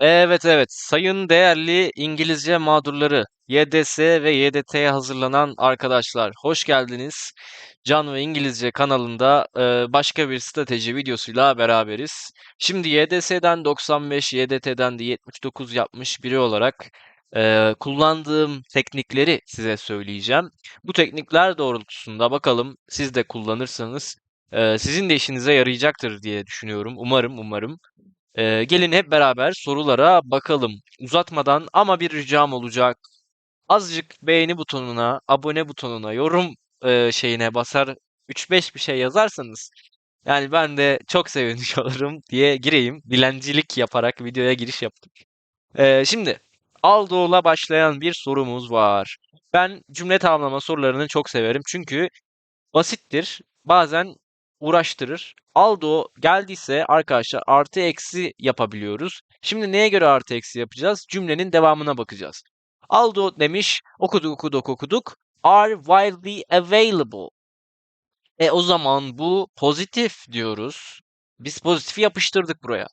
Evet evet sayın değerli İngilizce mağdurları YDS ve YDT'ye hazırlanan arkadaşlar hoş geldiniz. Can ve İngilizce kanalında e, başka bir strateji videosuyla beraberiz. Şimdi YDS'den 95, YDT'den de 79 yapmış biri olarak e, kullandığım teknikleri size söyleyeceğim. Bu teknikler doğrultusunda bakalım siz de kullanırsanız e, sizin de işinize yarayacaktır diye düşünüyorum. Umarım umarım. Ee, gelin hep beraber sorulara bakalım. Uzatmadan ama bir ricam olacak. Azıcık beğeni butonuna, abone butonuna, yorum e, şeyine basar 3-5 bir şey yazarsanız yani ben de çok sevinmiş olurum diye gireyim. Dilencilik yaparak videoya giriş yaptım. Ee, şimdi Aldo'la başlayan bir sorumuz var. Ben cümle tamamlama sorularını çok severim. Çünkü basittir. Bazen uğraştırır. Aldo geldiyse arkadaşlar artı eksi yapabiliyoruz. Şimdi neye göre artı eksi yapacağız? Cümlenin devamına bakacağız. Aldo demiş okuduk okuduk okuduk. Are widely available. E o zaman bu pozitif diyoruz. Biz pozitifi yapıştırdık buraya.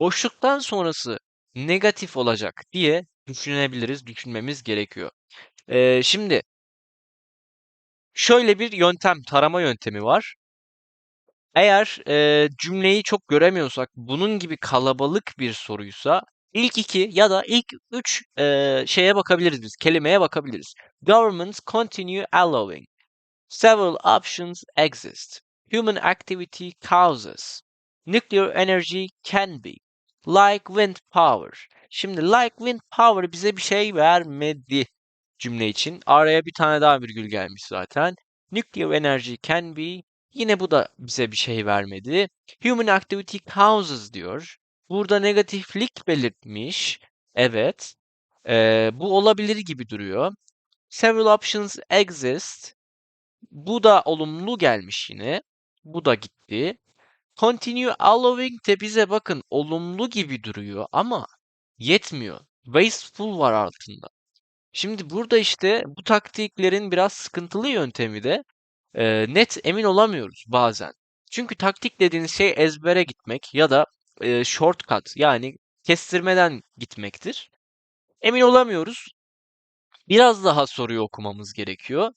Boşluktan sonrası negatif olacak diye düşünebiliriz, düşünmemiz gerekiyor. E, şimdi şöyle bir yöntem, tarama yöntemi var. Eğer e, cümleyi çok göremiyorsak, bunun gibi kalabalık bir soruysa ilk iki ya da ilk üç e, şeye bakabiliriz biz, kelimeye bakabiliriz. Governments continue allowing. Several options exist. Human activity causes. Nuclear energy can be. Like wind power. Şimdi like wind power bize bir şey vermedi cümle için. Araya bir tane daha virgül gelmiş zaten. Nuclear energy can be Yine bu da bize bir şey vermedi. Human activity causes diyor. Burada negatiflik belirtmiş. Evet. Ee, bu olabilir gibi duruyor. Several options exist. Bu da olumlu gelmiş yine. Bu da gitti. Continue allowing de bize bakın olumlu gibi duruyor ama yetmiyor. Wasteful var altında. Şimdi burada işte bu taktiklerin biraz sıkıntılı yöntemi de e, net emin olamıyoruz bazen. Çünkü taktik dediğiniz şey ezbere gitmek ya da e, shortcut yani kestirmeden gitmektir. Emin olamıyoruz. Biraz daha soruyu okumamız gerekiyor.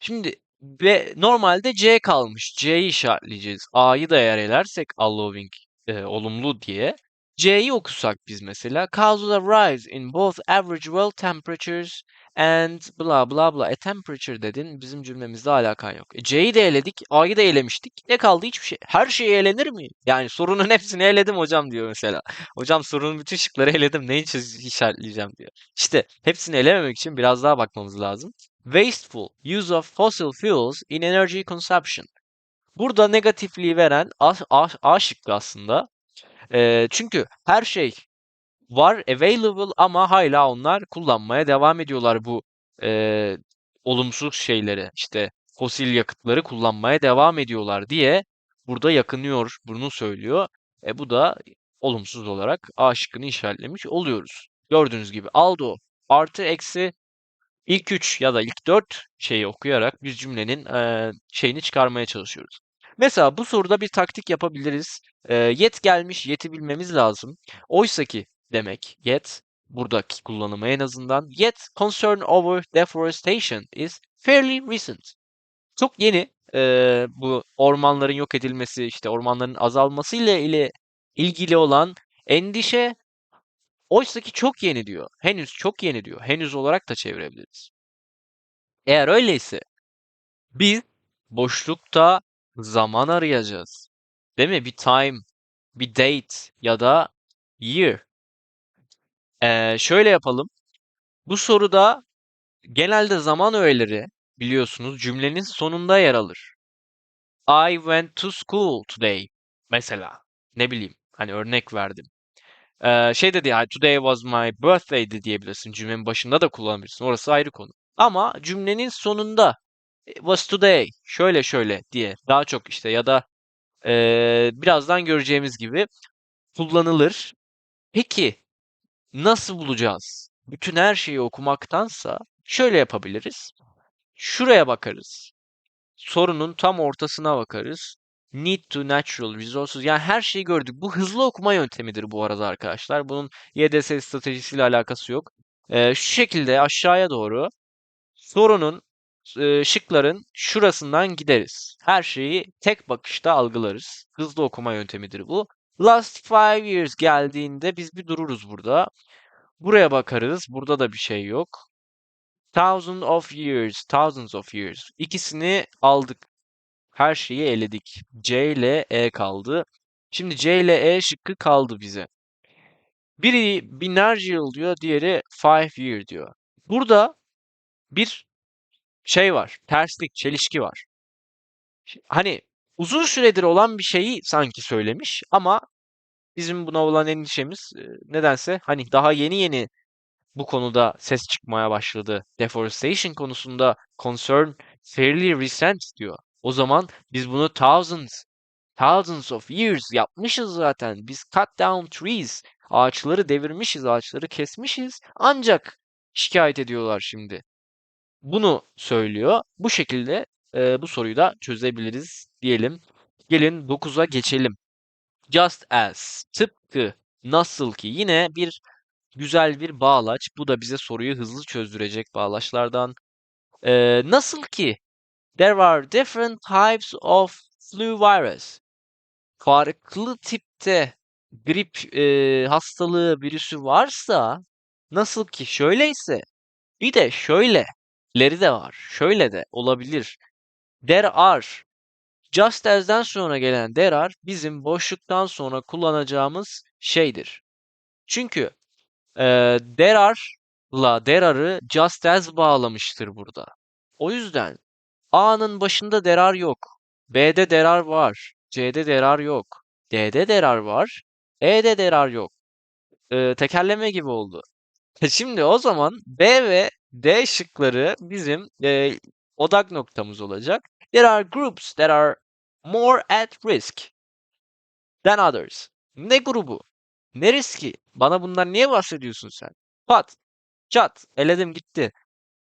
Şimdi ve normalde C kalmış. C'yi işaretleyeceğiz. A'yı da eğer elersek allowing e, olumlu diye. C'yi okusak biz mesela. Causes a rise in both average world temperatures and bla bla bla. E temperature dedin. Bizim cümlemizde alakan yok. E, C'yi de eledik. A'yı da elemiştik. Ne kaldı? Hiçbir şey. Her şeyi elenir mi? Yani sorunun hepsini eledim hocam diyor mesela. Hocam sorunun bütün şıkları eledim. Neyi işaretleyeceğim diyor. İşte hepsini elememek için biraz daha bakmamız lazım. Wasteful use of fossil fuels in energy consumption. Burada negatifliği veren A, A, A şıkkı aslında. E, çünkü her şey var available ama hala onlar kullanmaya devam ediyorlar bu e, olumsuz şeyleri işte fosil yakıtları kullanmaya devam ediyorlar diye burada yakınıyor bunu söylüyor. E bu da olumsuz olarak A şıkkını işaretlemiş oluyoruz. Gördüğünüz gibi aldo artı eksi ilk 3 ya da ilk 4 şeyi okuyarak bir cümlenin e, şeyini çıkarmaya çalışıyoruz. Mesela bu soruda bir taktik yapabiliriz. E, yet gelmiş, yeti bilmemiz lazım. Oysa ki demek yet buradaki kullanımı en azından yet concern over deforestation is fairly recent. Çok yeni e, bu ormanların yok edilmesi, işte ormanların azalması ile ile ilgili olan endişe oysa ki çok yeni diyor. Henüz çok yeni diyor. Henüz olarak da çevirebiliriz. Eğer öyleyse biz boşlukta zaman arayacağız. Değil mi? Bir time, bir date ya da year. Ee, şöyle yapalım. Bu soruda genelde zaman öğeleri biliyorsunuz cümlenin sonunda yer alır. I went to school today. Mesela ne bileyim hani örnek verdim. Ee, şey dedi ya today was my birthday de diyebilirsin. Cümlenin başında da kullanabilirsin. Orası ayrı konu. Ama cümlenin sonunda was today şöyle şöyle diye daha çok işte ya da e, birazdan göreceğimiz gibi kullanılır. Peki nasıl bulacağız? Bütün her şeyi okumaktansa şöyle yapabiliriz. Şuraya bakarız. Sorunun tam ortasına bakarız. need to natural resources. Yani her şeyi gördük. Bu hızlı okuma yöntemidir bu arada arkadaşlar. Bunun YDS stratejisiyle alakası yok. Ee, şu şekilde aşağıya doğru sorunun e, şıkların şurasından gideriz. Her şeyi tek bakışta algılarız. Hızlı okuma yöntemidir bu. Last five years geldiğinde biz bir dururuz burada. Buraya bakarız. Burada da bir şey yok. Thousand of years, thousands of years. İkisini aldık. Her şeyi eledik. C ile E kaldı. Şimdi C ile E şıkkı kaldı bize. Biri binlerce yıl diyor, diğeri five year diyor. Burada bir şey var. Terslik, çelişki var. Hani uzun süredir olan bir şeyi sanki söylemiş ama bizim buna olan endişemiz nedense hani daha yeni yeni bu konuda ses çıkmaya başladı. Deforestation konusunda concern fairly recent diyor. O zaman biz bunu thousands, thousands of years yapmışız zaten. Biz cut down trees, ağaçları devirmişiz, ağaçları kesmişiz. Ancak şikayet ediyorlar şimdi. Bunu söylüyor. Bu şekilde e, bu soruyu da çözebiliriz diyelim. Gelin 9'a geçelim. Just as, tıpkı, nasıl ki yine bir güzel bir bağlaç. Bu da bize soruyu hızlı çözdürecek bağlaçlardan. Ee, nasıl ki there are different types of flu virus. Farklı tipte grip e, hastalığı virüsü varsa nasıl ki şöyleyse bir de şöyleleri de var. Şöyle de olabilir. There are just as'den sonra gelen there are bizim boşluktan sonra kullanacağımız şeydir. Çünkü e, there are'la there are'ı just as bağlamıştır burada. O yüzden A'nın başında there are yok. B'de there are var. C'de there are yok. D'de there are var. E'de there are yok. E, tekerleme gibi oldu. Şimdi o zaman B ve D şıkları bizim e, odak noktamız olacak. There are groups that are more at risk than others. Ne grubu? Ne riski? Bana bundan niye bahsediyorsun sen? Pat, çat, eledim gitti.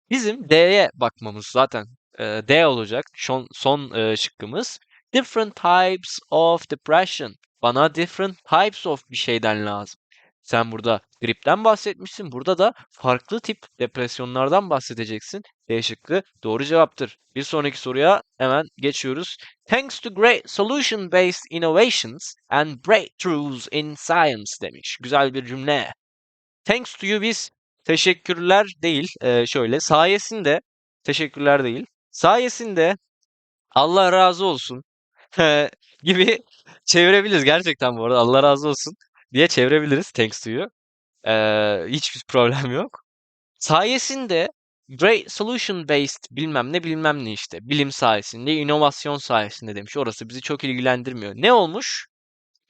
Bizim D'ye bakmamız zaten e, D olacak. Son, son e, şıkkımız. Different types of depression. Bana different types of bir şeyden lazım. Sen burada gripten bahsetmişsin. Burada da farklı tip depresyonlardan bahsedeceksin. D şıkkı doğru cevaptır. Bir sonraki soruya hemen geçiyoruz. Thanks to great solution-based innovations and breakthroughs in science demiş. Güzel bir cümle. Thanks to you biz teşekkürler değil, e, şöyle sayesinde teşekkürler değil. Sayesinde Allah razı olsun gibi çevirebiliriz gerçekten bu arada. Allah razı olsun diye çevirebiliriz thanks to you. Ee, hiçbir problem yok. Sayesinde great solution based bilmem ne bilmem ne işte. Bilim sayesinde, inovasyon sayesinde demiş. Orası bizi çok ilgilendirmiyor. Ne olmuş?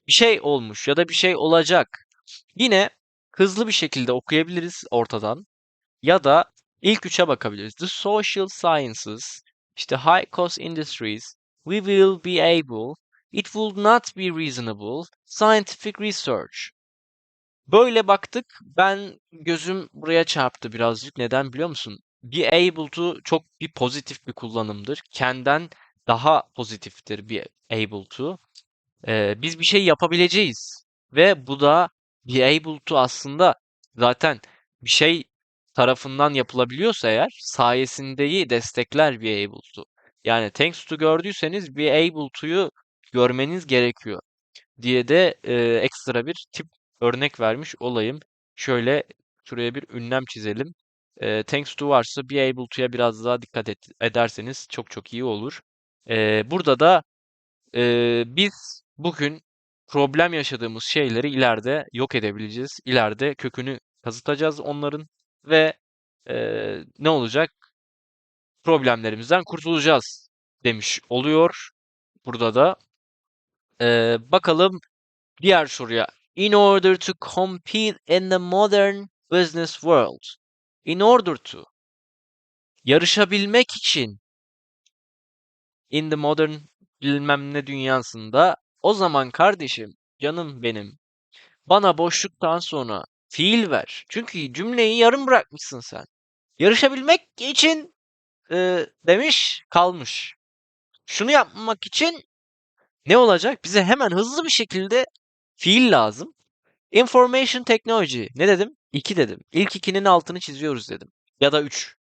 Bir şey olmuş ya da bir şey olacak. Yine hızlı bir şekilde okuyabiliriz ortadan. Ya da ilk üçe bakabiliriz. The social sciences, işte high cost industries, we will be able, it will not be reasonable, scientific research. Böyle baktık. Ben gözüm buraya çarptı birazcık. Neden biliyor musun? Be able to çok bir pozitif bir kullanımdır. Ken'den daha pozitiftir bir able to. Ee, biz bir şey yapabileceğiz. Ve bu da be able to aslında zaten bir şey tarafından yapılabiliyorsa eğer sayesindeyi destekler be able to. Yani thanks to gördüyseniz be able to'yu görmeniz gerekiyor diye de e, ekstra bir tip örnek vermiş olayım. Şöyle şuraya bir ünlem çizelim. E, thanks to varsa be able to'ya biraz daha dikkat et, ederseniz çok çok iyi olur. E, burada da e, biz bugün problem yaşadığımız şeyleri ileride yok edebileceğiz. İleride kökünü kazıtacağız onların ve e, ne olacak? Problemlerimizden kurtulacağız demiş oluyor. Burada da e, bakalım diğer soruya. In order to compete in the modern business world. In order to. Yarışabilmek için in the modern bilmem ne dünyasında o zaman kardeşim canım benim bana boşluktan sonra fiil ver. Çünkü cümleyi yarım bırakmışsın sen. Yarışabilmek için e, demiş kalmış. Şunu yapmak için Ne olacak? Bize hemen hızlı bir şekilde fiil lazım. Information Technology. Ne dedim? 2 dedim. İlk ikinin altını çiziyoruz dedim. Ya da 3.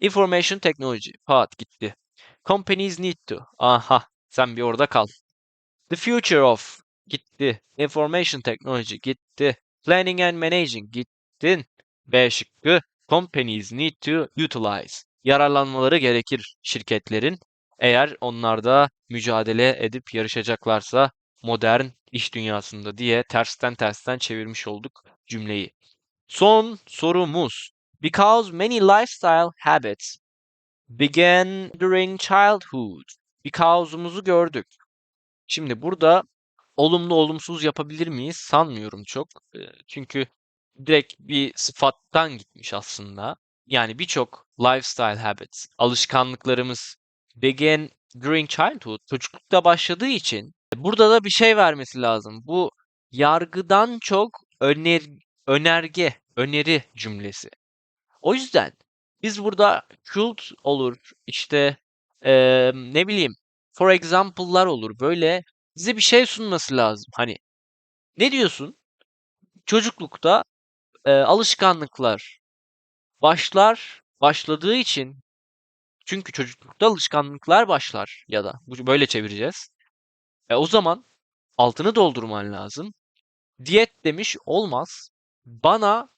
Information Technology. Pat gitti. Companies need to. Aha. Sen bir orada kal. The future of. Gitti. Information Technology. Gitti. Planning and Managing. Gittin. B şıkkı. Companies need to utilize. Yararlanmaları gerekir şirketlerin. Eğer onlarda mücadele edip yarışacaklarsa modern iş dünyasında diye tersten tersten çevirmiş olduk cümleyi. Son sorumuz. Because many lifestyle habits began during childhood. Because'umuzu gördük. Şimdi burada olumlu olumsuz yapabilir miyiz? Sanmıyorum çok. Ee, Çünkü direkt bir sıfattan gitmiş aslında. Yani birçok lifestyle habits, alışkanlıklarımız began during childhood, çocuklukta başladığı için burada da bir şey vermesi lazım. Bu yargıdan çok öner, önerge, öneri cümlesi. O yüzden biz burada should olur, işte eee, ne bileyim for example'lar olur. Böyle bize bir şey sunması lazım. Hani ne diyorsun? Çocuklukta eee, alışkanlıklar başlar, başladığı için çünkü çocuklukta alışkanlıklar başlar ya da böyle çevireceğiz. E, o zaman altını doldurman lazım. Diyet demiş olmaz. Bana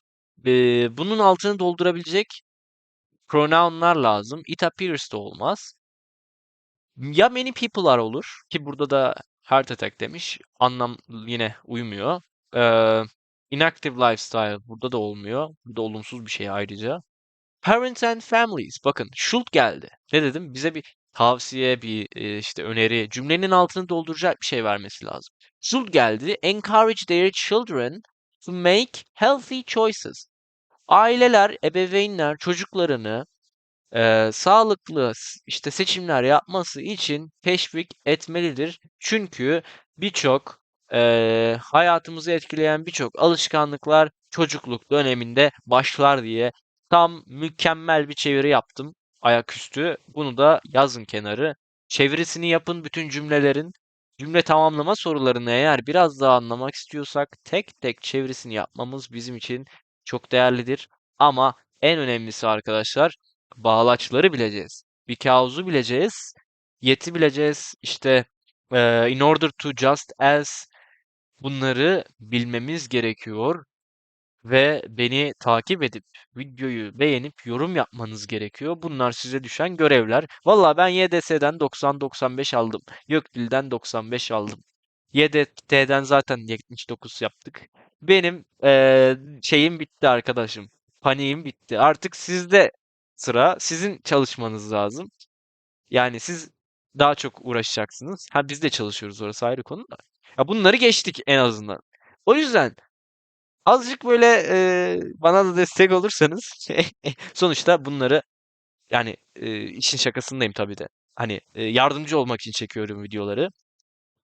eee, bunun altını doldurabilecek pronounlar lazım. It appears de olmaz. Ya many people'lar olur ki burada da heart attack demiş. Anlam yine uymuyor. Ee, inactive lifestyle burada da olmuyor. Bu da olumsuz bir şey ayrıca. Parents and families. Bakın should geldi. Ne dedim? Bize bir tavsiye, bir e, işte öneri, cümlenin altını dolduracak bir şey vermesi lazım. Should geldi. Encourage their children to make healthy choices. Aileler, ebeveynler çocuklarını eee, sağlıklı işte seçimler yapması için teşvik etmelidir. Çünkü birçok eee, hayatımızı etkileyen birçok alışkanlıklar çocukluk döneminde başlar diye tam mükemmel bir çeviri yaptım ayaküstü. Bunu da yazın kenarı. Çevirisini yapın bütün cümlelerin. Cümle tamamlama sorularını eğer biraz daha anlamak istiyorsak tek tek çevirisini yapmamız bizim için çok değerlidir. Ama en önemlisi arkadaşlar bağlaçları bileceğiz. Because'u bileceğiz. Yet'i bileceğiz. İşte in order to just as bunları bilmemiz gerekiyor ve beni takip edip videoyu beğenip yorum yapmanız gerekiyor. Bunlar size düşen görevler. Valla ben YDS'den 90-95 aldım. YÖKDİL'den 95 aldım. YDT'den zaten 79 yaptık. Benim eee, şeyim bitti arkadaşım. Paniğim bitti. Artık sizde sıra. Sizin çalışmanız lazım. Yani siz daha çok uğraşacaksınız. Ha biz de çalışıyoruz orası ayrı konu da. Ya bunları geçtik en azından. O yüzden azıcık böyle eee, bana da destek olursanız sonuçta bunları yani eee, işin şakasındayım tabii de. Hani eee, yardımcı olmak için çekiyorum videoları.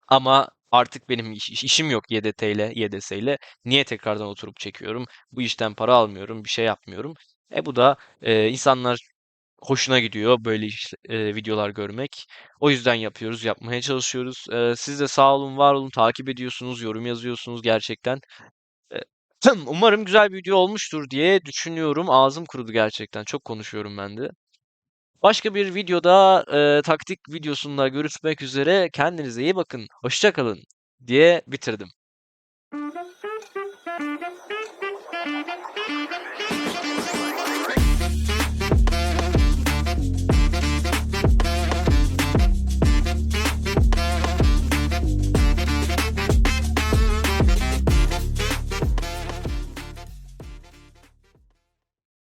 Ama artık benim iş- işim yok YDT ile, YDS ile. Niye tekrardan oturup çekiyorum? Bu işten para almıyorum, bir şey yapmıyorum. E bu da e, insanlar hoşuna gidiyor böyle iş- e, videolar görmek. O yüzden yapıyoruz, yapmaya çalışıyoruz. E, siz de sağ olun, var olun, takip ediyorsunuz, yorum yazıyorsunuz gerçekten. Umarım güzel bir video olmuştur diye düşünüyorum. Ağzım kurudu gerçekten. Çok konuşuyorum ben de. Başka bir videoda e, taktik videosunda görüşmek üzere. Kendinize iyi bakın. Hoşça kalın diye bitirdim.